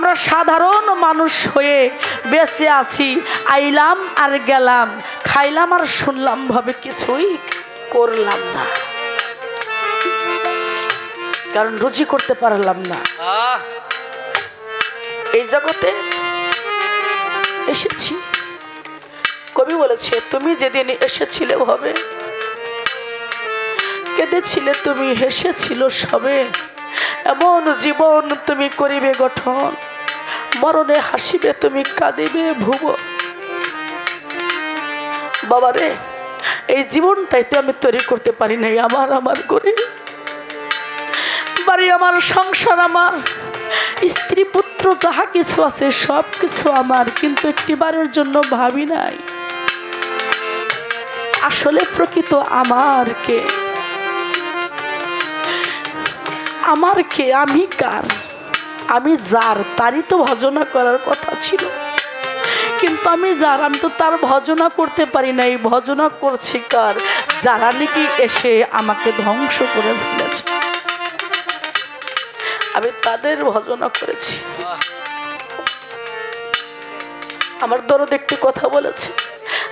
আমরা সাধারণ মানুষ হয়ে বেঁচে আছি আইলাম আর গেলাম খাইলাম আর শুনলাম ভাবে কিছুই করলাম না। কারণ রুচি করতে পারলাম না। এই জগতে এসেছি। কবি বলেছে তুমি যেদিন এসেছিলে ভাবে কেঁদেছিলে তুমি হেসেছিল সবে। এমন জীবন তুমি করিবে গঠন মরণে হাসিবে, তুমি কাঁদিবে ভুব। বাবারে, এই জীবনটাই তো আমি তৈরি করতে পারি নাই, আমার আমার করে বাড়ি আমার, সংসার আমার, স্ত্রী, পুত্র, যাহা কিছু আছে, সব কিছু আমার, কিন্তু একটি বারের জন্য ভাবি নাই। আসলে প্রকৃত আমার কে? আমার কে? আমি কার? আমি যার, তারই তো ভজনা করার কথা ছিল। কিন্তু আমি যার, আমি তো তার ভজনা করতে পারি নাই। ভজনা করছি কার? যারা নাকি এসে আমাকে ধ্বংস করে ফেলেছে। আমি তাদের ভজনা করেছি। আমার দরদ একটি কথা বলেছে।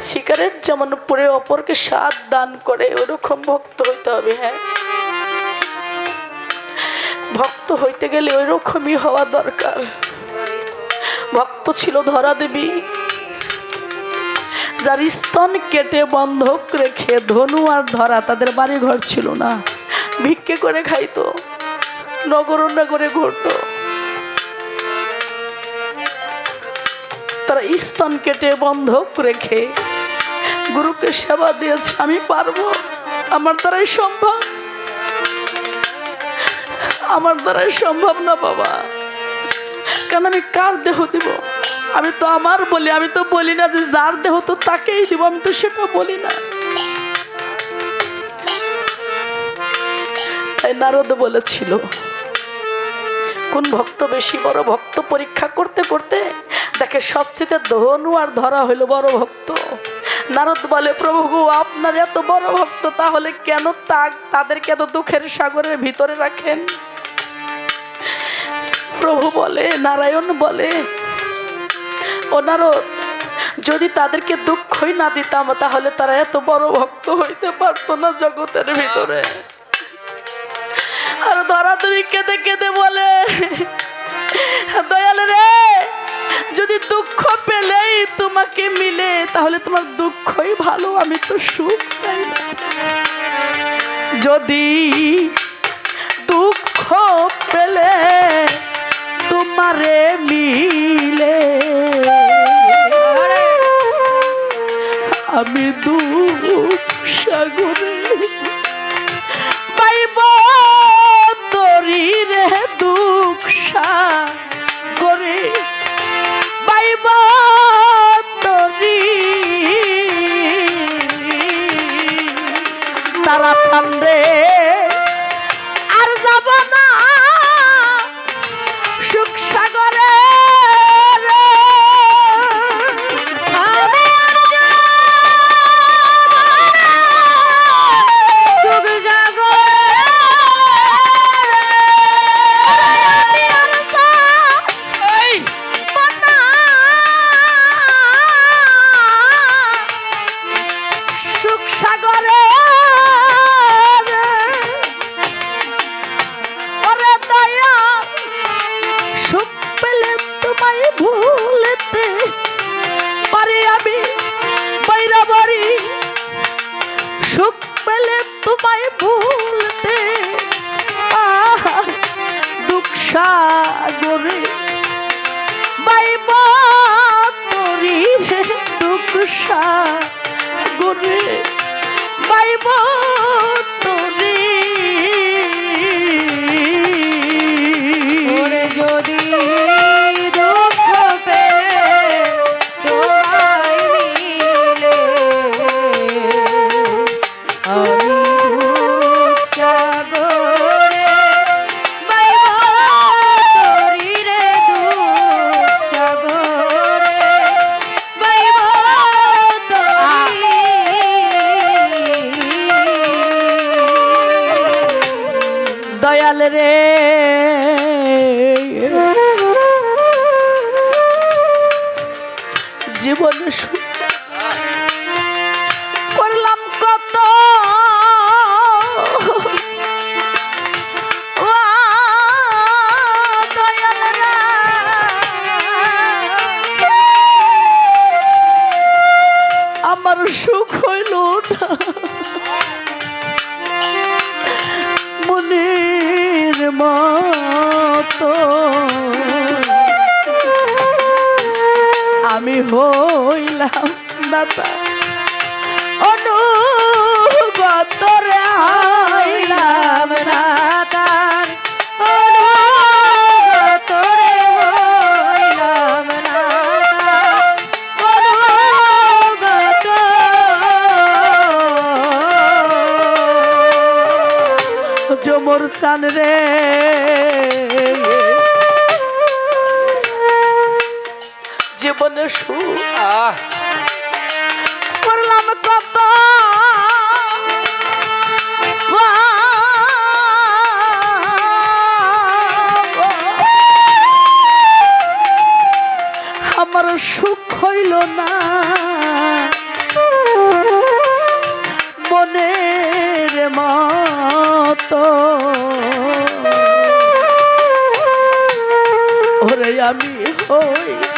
সিগারেট যেমন পরে অপরকে স্বাদ দান করে, ওরকম ভক্ত হইতে হবে হ্যাঁ? ভক্ত হইতে গেলে ওই রকমই হওয়া দরকার। ভক্ত ছিল ধরা দেবী যার স্তন কেটে বন্ধক রেখে ধনু আর ধরা তাদের বাড়ি ঘর ছিল না। ভিক্ষে করে খাইতো। নগর নগরে ঘুরতো। তারা স্তন কেটে বন্ধক রেখে গুরুকে সেবা দিয়েছে, আমি পারব। আমার দ্বারাই সম্ভব। আমার দ্বারাই সম্ভব না, বাবা। কেন আমি কার দেহ দিব? আমি তো আমার বলি, আমি তো বলি না যে যার দেহ তো তাকেই দিব, আমি তো সেটা বলি না। তাই নারদ বলেছিল, কোন ভক্ত বেশি বড় ভক্ত পরীক্ষা করতে করতে দেখে সবচেয়ে ধনু আর ধরা হইল বড় ভক্ত? নারদ বলে, প্রভু আপনার এত বড় ভক্ত, তাহলে কেন তা তাদেরকে এত দুঃখের সাগরের ভিতরে রাখেন? প্রভু বলে, নারায়ণ বলে। ও নারদ যদি তাদেরকে দুঃখই না দিতাম, তাহলে তারা এত বড় ভক্ত হইতে পারতো না জগতের ভিতরে। আর ধরা তুমি কেঁদে কেঁদে বলে, দয়াল রে, যদি দুঃখ পেলেই তোমাকে মিলে, তাহলে তোমার দুঃখই ভালো, আমি তো সুখ চাই যদি দুঃখ পেলে তোমারে মিলে। আমি দু সাগরে। পাইব তরি রে। আমি হইলাম দাতা। অনুগত রে হইলাম হইলাম না তার অনুগত রে হইলাম না অনুগত। জমর চান রে সুখ। করলাম কত। আমার সুখ হইল না। মনের মতো। ওরে আমি হইলাম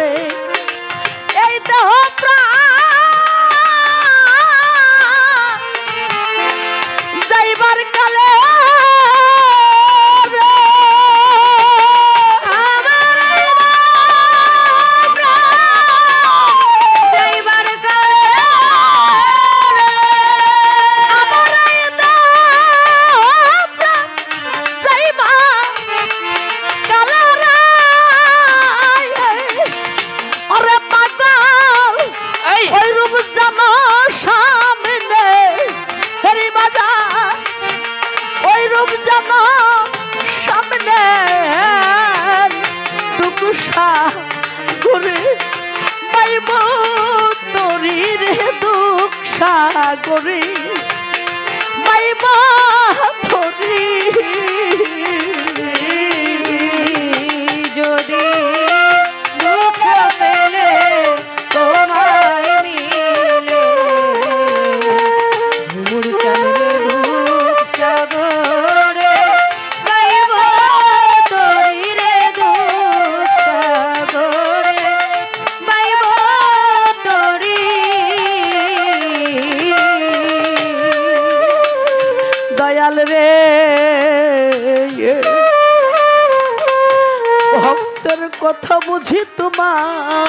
কথা বুঝি তোমার?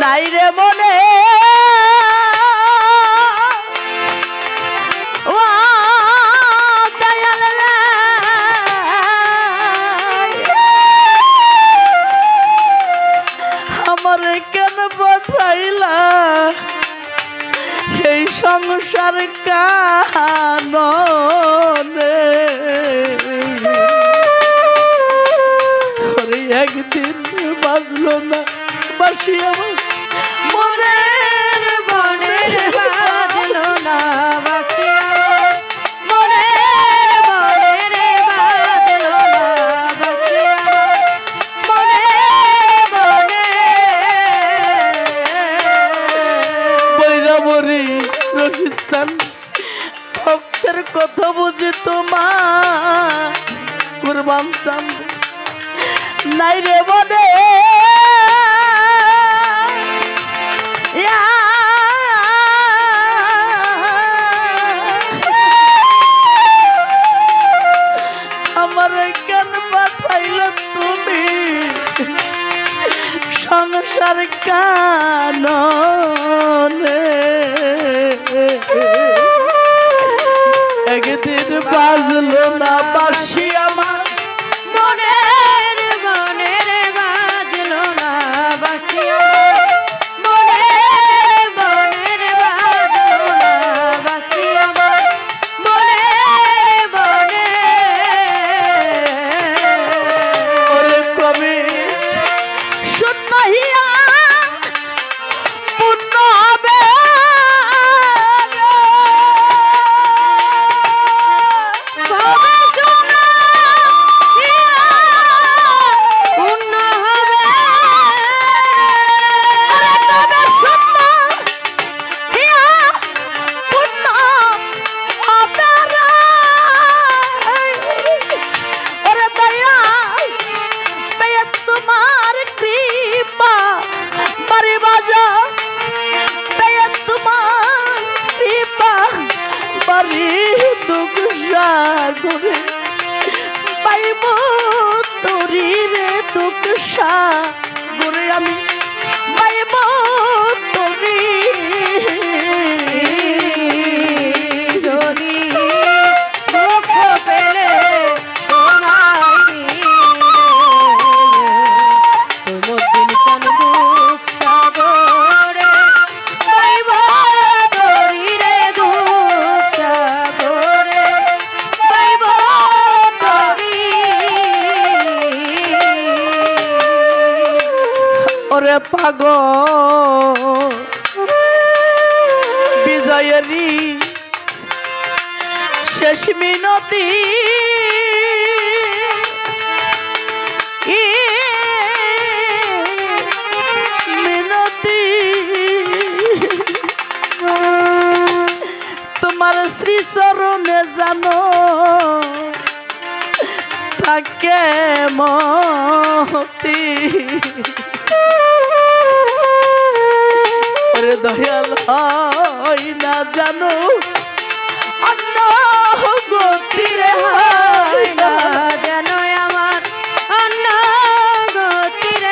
নাই রে মনে। ও দয়াল রে। আমার কেন বাজলো না বাসি আমার। মনের মনের বাজলো না বাসি রশিদ সান ভক্তের কথা বুঝি তোমার। কুরবান চান। নাই রে মনে আমার কেন পাঠাইল তুমি সংসার কাননে। একদিন বাজলো না বাসি না জানো? অন্য গতিরে না। যেন আমার। অন্য গতির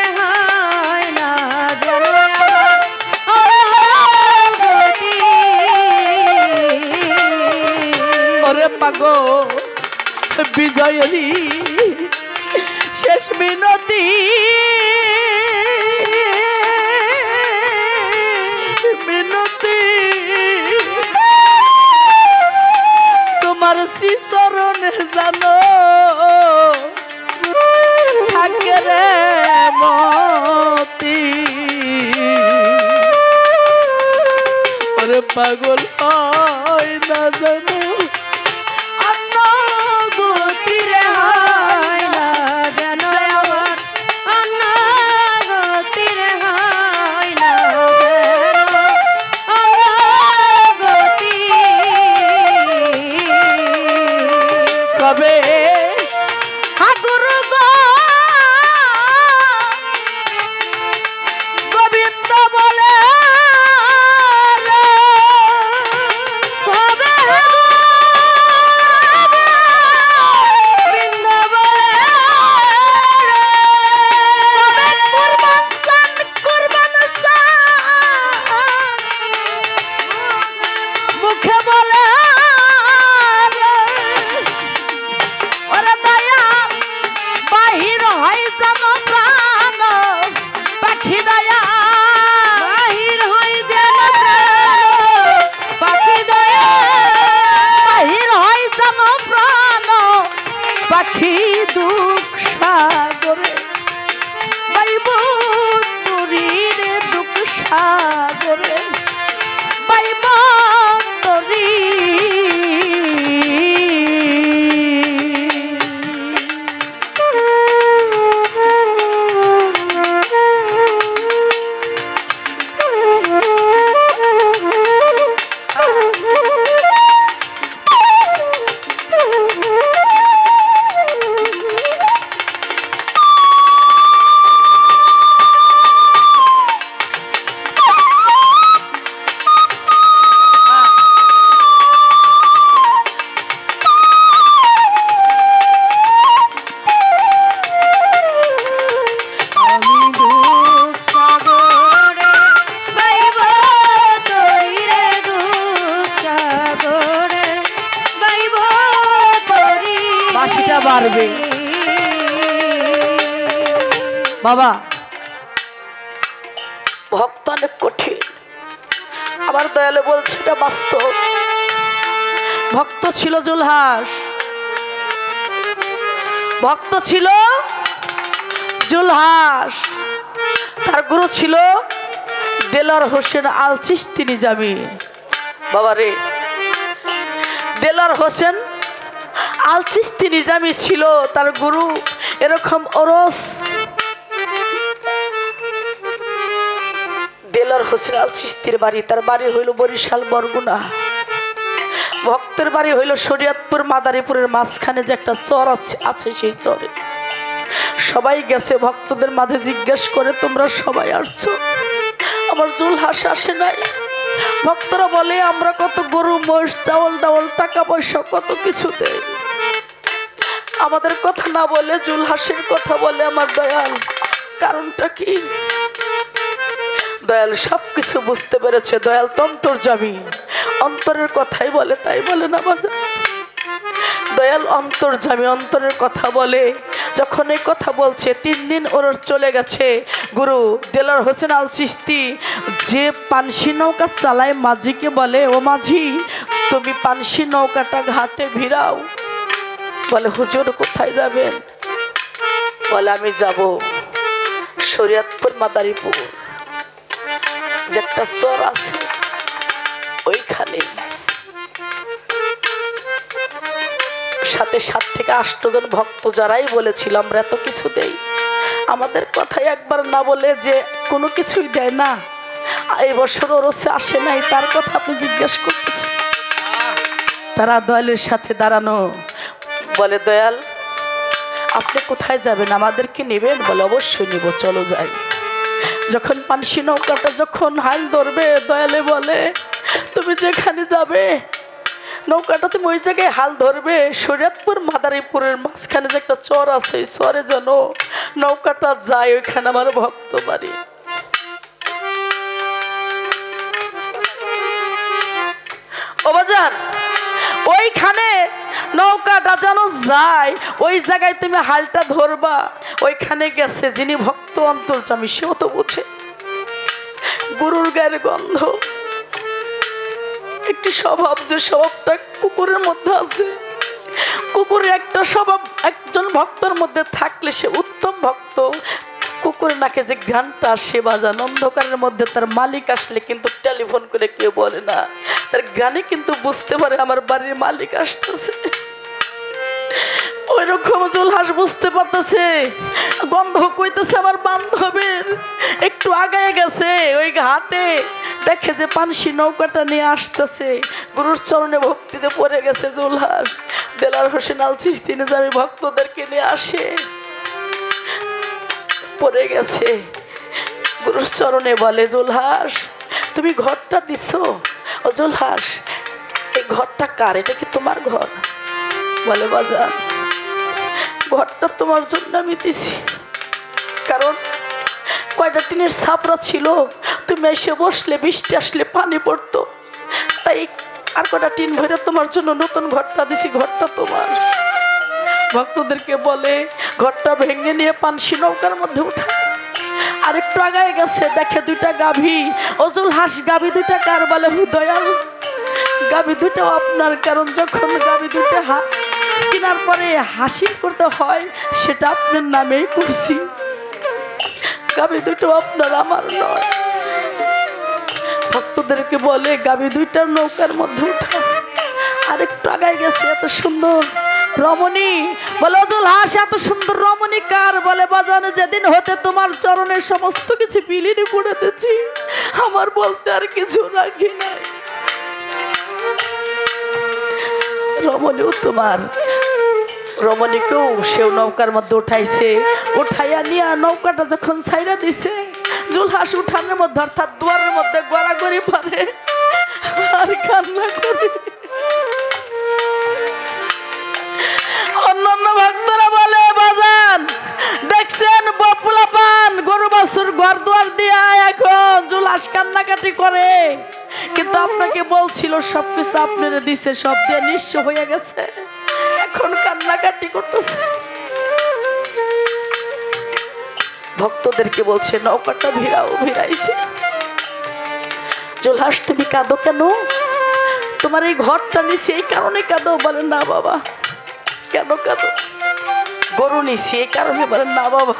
বিজয়ী শেষ মিনতি। তোমার শ্রী চরণে জানো। থাকে মতি। পাগল হয় না জানো। পাখি দুঃখ বাড়বে। বাবা। ভক্ত অনেক কঠিন। আমার দয়ালে বলছে এটা বাস্তব। ভক্ত ছিল জুলহাস। ভক্ত ছিল জুলহাস। তার গুরু ছিল দেলার হোসেন আলচিস তিনি নিজামি বাবা রে, দেলার হোসেন আল চিস্তি নিজামি ছিল, তার গুরু এরকম ওরস। দেলার হোসেন আল চিস্তির বাড়ি, তার বাড়ি হইল বরিশাল বরগুনা। ভক্তের বাড়ি হইল শরিয়তপুর মাদারীপুরের মাঝখানে যে একটা চর আছে আছে সেই চরে। সবাই গেছে, ভক্তদের মাঝে জিজ্ঞেস করে, তোমরা সবাই আসছো? আমার জুল হাস আসে নাই। ভক্তরা বলে, আমরা কত গরু মোষ চাউল, ডাউল, টাকা পয়সা, কত কিছু দেয় আমাদের কথা না বলে জুলহাসের কথা বলে আমার দয়াল। কারণটা কি? দয়াল সব কিছু বুঝতে পেরেছে, দয়াল তন্তর জামি। অন্তরের কথাই বলে, তাই বলে না বাজার দয়াল অন্তর জামি, অন্তরের কথা বলে। যখন এই কথা বলছে, তিন দিন ওর চলে গেছে। গুরু দেলার হোসেন আল চিস্তি যে পানসি নৌকা চালায় মাঝিকে বলে, ও মাঝি, তুমি পানসি নৌকাটা ঘাটে ভিড়াও। বলে, হুজুর, কোথায় যাবেন? বলে, আমি যাব শরিয়াতপুর মাদারীপুর। যে একটা চর আছে, ওইখানে। সাথে সাত থেকে আষ্টজন ভক্ত যারাই বলেছিল, আমরা এত কিছু দেই। আমাদের কথাই একবার না বলে যে কোনো কিছুই দেয় না। এই বছর ওরসে আসে নাই, তার কথা আপনি জিজ্ঞেস করতেছেন। তারা দয়ালের সাথে দাঁড়ানো। বলে, দয়াল, আপনি কোথায় যাবেন? আমাদেরকে নেবেন? বলে, অবশ্যই নিব, চলো যাই। যখন পানসি নৌকাটা যখন হাল ধরবে, দয়ালে বলে, তুমি যেখানে যাবে, নৌকাটা তুমি ওই জায়গায় হাল ধরবে। শরীয়তপুর, মাদারীপুরের মাঝখানে যে একটা চর আছে চরে যেন নৌকাটা যায়, ওইখানে আমার ভক্ত বাড়ি। ও বাজান ওইখানে নৌকাটা যেন যায়, ওই জায়গায় তুমি হালটা ধরবা। ওইখানে গেছে যিনি ভক্ত অন্তর্জামী সেও তো বুঝে। গরুর গায়ের গন্ধ। একটি স্বভাব যে স্বভাবটা কুকুরের মধ্যে আছে। কুকুরের একটা স্বভাব, একজন ভক্তর মধ্যে থাকলে সে উত্তম ভক্ত। কুকুরের নাকে যে ঘ্রানটা সে বাজান, অন্ধকারের মধ্যে তার মালিক আসলে কিন্তু টেলিফোন করে কেউ বলে না। তার গানে কিন্তু বুঝতে পারে আমার বাড়ির মালিক আসতেছে। ওই রকম জুলহাস বুঝতে পারতেছে। গন্ধ কইতেছে আমার বান্ধবের। একটু আগায় গেছে ওই ঘাটে। দেখে যে পানসি নৌকাটা নিয়ে আসতেছে। গুরুর চরণে ভক্তিতে পড়ে গেছে জুলহাস। দেলার হোসেন আল চিস্তিনে যে আমি ভক্তদেরকে নিয়ে আসে। পড়ে গেছে। গুরুর চরণে বলে, জুলহাস, তুমি ঘরটা দিছ? ও জুলহাস, এই ঘরটা কার? এটা কি তোমার ঘর? বলে বাজার ঘরটা তোমার জন্য আমি দিছি। কারণ কয়টা টিনের ছাপড়া ছিল? তুমি এসে বসলে, বৃষ্টি আসলে পানি পড়তো। তাই আর কয়টা টিন ভরে তোমার জন্য নতুন ঘরটা দিছি, ঘরটা তোমার। ভক্তদেরকে বলে, ঘরটা ভেঙে নিয়ে পানসি নৌকার মধ্যে উঠা। আরেকটু আগায় গেছে, দেখে দুইটা গাভী, অজুল হাঁস, গাভী দুইটা কার বলে হুদয়াল গাভী দুটাও আপনার কারণ, যখন গাভী দুটা হা কেনার পরে হাসি করতে হয়, সেটা আপনার নামেই করছি গাভী দুটো আপনার, আমার নয়। ভক্তদেরকে বলে, গাভী দুইটার নৌকার মধ্যে উঠা। আরেকটু আগায় গেছে, এত সুন্দর। রমণী, বলে অজল হাস, এত সুন্দর রমণী কার? বলে, বাজানে, যেদিন হতে তোমার চরণের সমস্ত কিছু বিলীন দিচ্ছি আমার বলতে আর কিছু রাখি নাই। রমণীও তোমার, রমণীকেও সেও নৌকার মধ্যে উঠাইছে। উঠাইয়া নিয়ে নৌকাটা যখন সাইরা দিছে জুলহাস উঠানের মধ্যে, অর্থাৎ দুয়ারের মধ্যে গড়াগড়ি পারে। আর কান্না করে। অন্যান্য ভক্তরা বলে, বাজান, দেখছেন বপুলা পান গরু বাছুর ঘর দুয়ার দিয়া এখন জুলাস কান্নাকাটি করে। কিন্তু আপনাকে বলছিল, সবকিছু আপনারা দিছে, সব দিয়ে নিঃস্ব হয়ে গেছে। এখন কান্নাকাটি করতেছে। ভক্তদেরকে বলছে, নৌকাটা ভিড়াও, ভিড়াইছে। জুলহাস তুমি কাঁদো কেন? তোমার এই ঘরটা নিছি এই কারণে কাঁদো। বলে, না বাবা কেন কেন? গরু নিছি, এই কারণে বলেন না বাবা,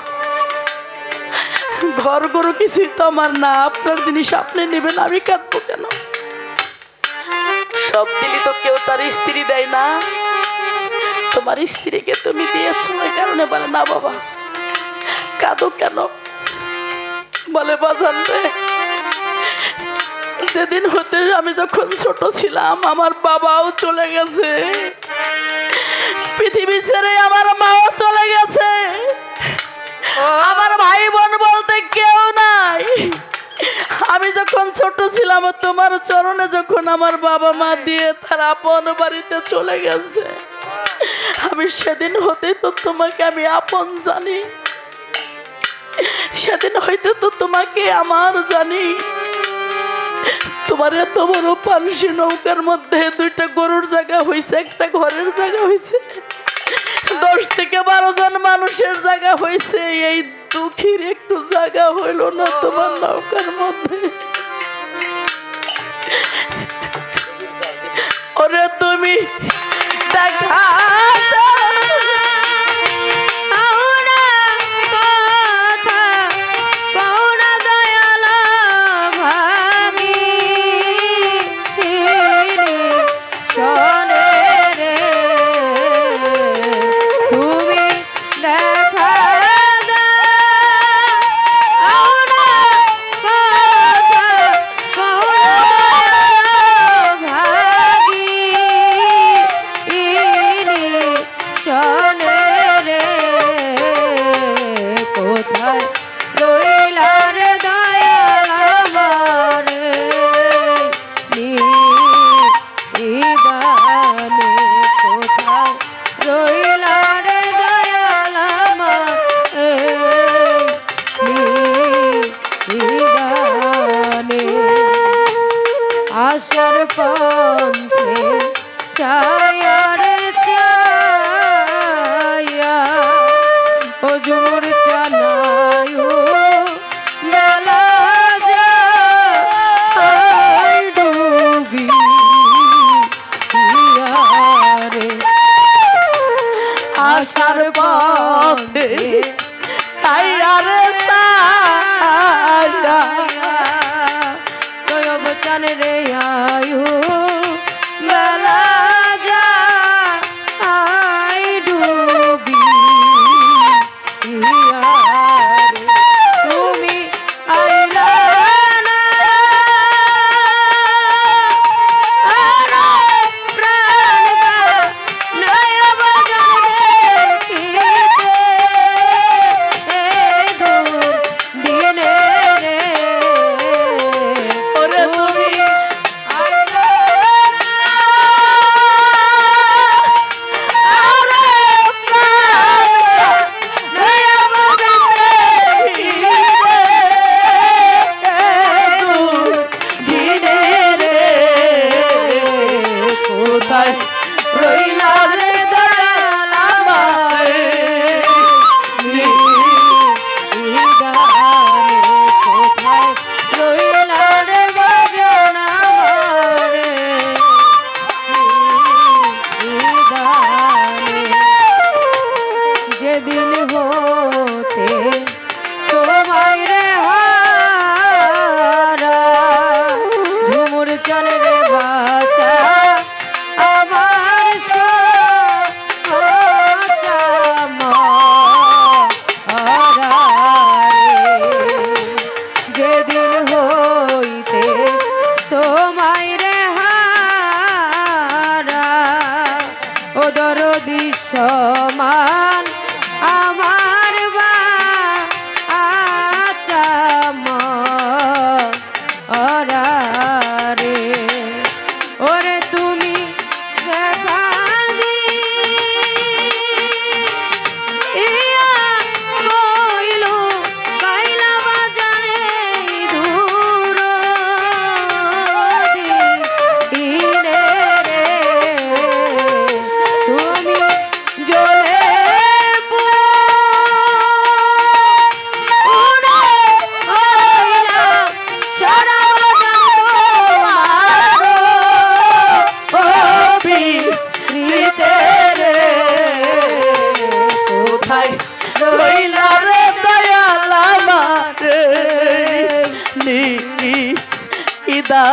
ঘর গরু কিছুই তো আমার না, আপনার জিনিস আপনি নেবেন, আমি কাঁদবো কেন? সব দিলি তো কেউ তার স্ত্রী দেয় না। তোমার স্ত্রীকে তুমি দিয়েছ ওই কারণে বলে, না বাবা, কাঁদো কেন? বলে, বাজান রে, যেদিন হতে আমি যখন ছোট ছিলাম, আমার বাবাও চলে গেছে। ছেড়ে আমার মাও চলে গেছে। আমার ভাই বোন বলতে কেউ নাই। আমি যখন ছোট ছিলাম তোমার চরণে যখন আমার বাবা মা দিয়ে তার আপন বাড়িতে চলে গেছে আমি সেদিন হতে তো তোমাকে আমি আপন জানি। সেদিন হইতে তো তোমাকে আমার জানি। তোমার এত বড় পানসি নৌকার মধ্যে দুইটা গরুর জায়গা হয়েছে একটা ঘরের জায়গা হয়েছে দশ থেকে বারো জন মানুষের জায়গা হয়েছে, এই দুঃখীর একটু জায়গা হইল না তোমার নৌকার মধ্যে। চলে রে বাচা।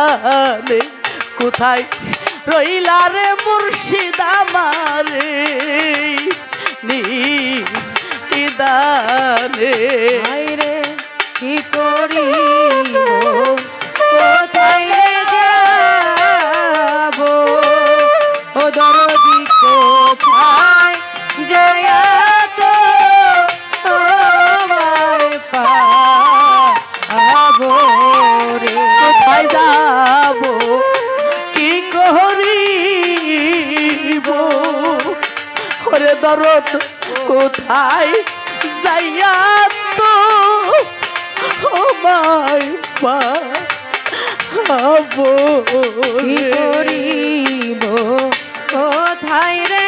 ইদানে কোথায় রইলা রে মুর্শিদ আমারে? নি দরদ কোথায় যাইয়া তো? হব কোথায় রে